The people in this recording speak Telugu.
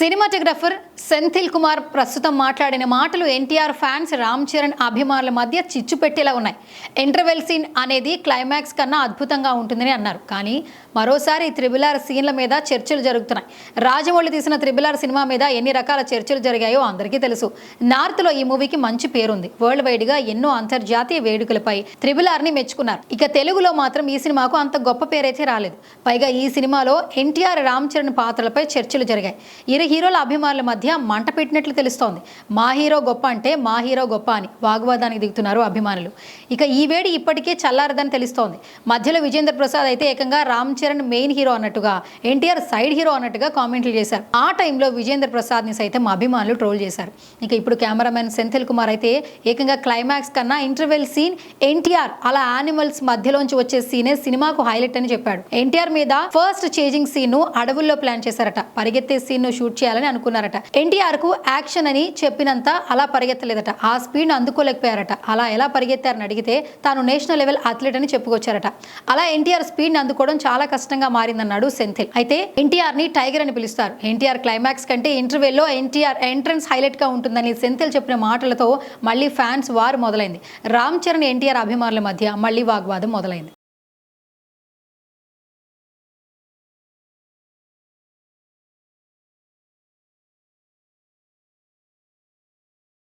సినిమాటోగ్రఫర్ సెంథిల్ కుమార్ ప్రస్తుతం మాట్లాడిన మాటలు ఎన్టీఆర్ ఫ్యాన్స్ రామ్ చరణ్ అభిమానుల మధ్య చిచ్చు పెట్టేలా ఉన్నాయి. ఇంటర్వెల్ సీన్ అనేది క్లైమాక్స్ కన్నా అద్భుతంగా ఉంటుందని అన్నారు. కానీ మరోసారి త్రిబుల్ ఆర్ సీన్ల మీద చర్చలు జరుగుతున్నాయి. రాజమౌళి తీసిన త్రిబుల్ ఆర్ సినిమా మీద ఎన్ని రకాల చర్చలు జరిగాయో అందరికీ తెలుసు. నార్త్లో ఈ మూవీకి మంచి పేరుంది. వరల్డ్ వైడ్గా ఎన్నో అంతర్జాతీయ వేడుకలపై త్రిబుల్ ఆర్ని మెచ్చుకున్నారు. ఇక తెలుగులో మాత్రం ఈ సినిమాకు అంత గొప్ప పేరైతే రాలేదు. పైగా ఈ సినిమాలో ఎన్టీఆర్ రామ్ చరణ్ పాత్రలపై చర్చలు జరిగాయి. ఇరు హీరోల అభిమానుల మధ్య మంట పెట్టినట్లు తెలుస్తోంది. మా హీరో గొప్ప అంటే మా హీరో గొప్ప అని వాగ్వాదానికి దిగుతున్నారు అభిమానులు. ఇక ఈ వేడి ఇప్పటికే చల్లారదని తెలుస్తోంది. మధ్యలో విజేంద్ర ప్రసాద్ అయితే ఏకంగా రామ్ చరణ్ మెయిన్ హీరో అన్నట్టుగా ఎన్టీఆర్ సైడ్ హీరో అన్నట్టుగా కామెంట్లు చేశారు. ఆ టైంలో విజేంద్ర ప్రసాద్ని సైతం అభిమానులు ట్రోల్ చేశారు. ఇక ఇప్పుడు కెమెరామెన్ సెంథిల్ కుమార్ అయితే ఏకంగా క్లైమాక్స్ కన్నా ఇంటర్వెల్ సీన్ ఎన్టీఆర్ అలా యానిమల్స్ మధ్యలోంచి వచ్చే సీనే సినిమాకు హైలైట్ అని చెప్పాడు. ఎన్టీఆర్ మీద ఫస్ట్ చేజింగ్ సీన్ను అడవుల్లో ప్లాన్ చేశారట. పరిగెత్తే సీన్ను షూట్ చేయాలని అనుకున్నారట. ఎన్టీఆర్కు యాక్షన్ అని చెప్పినంత అలా పరిగెత్తలేదట. ఆ స్పీడ్ అందుకోలేకపోయారట. అలా ఎలా పరిగెత్తారని అడిగితే తాను నేషనల్ లెవెల్ అథ్లెట్ అని చెప్పుకొచ్చారట. అలా ఎన్టీఆర్ స్పీడ్ని అందుకోవడం చాలా కష్టంగా మారిందన్నాడు సెంథిల్. అయితే ఎన్టీఆర్ని టైగర్ అని పిలుస్తారు. ఎన్టీఆర్ క్లైమాక్స్ కంటే ఇంటర్వెల్లో ఎన్టీఆర్ ఎంట్రన్స్ హైలైట్గా ఉంటుందని సెంథిల్ చెప్పిన మాటలతో మళ్ళీ ఫ్యాన్స్ వారు మొదలైంది. రామ్ చరణ్ ఎన్టీఆర్ అభిమానుల మధ్య మళ్ళీ వాగ్వాదం మొదలైంది.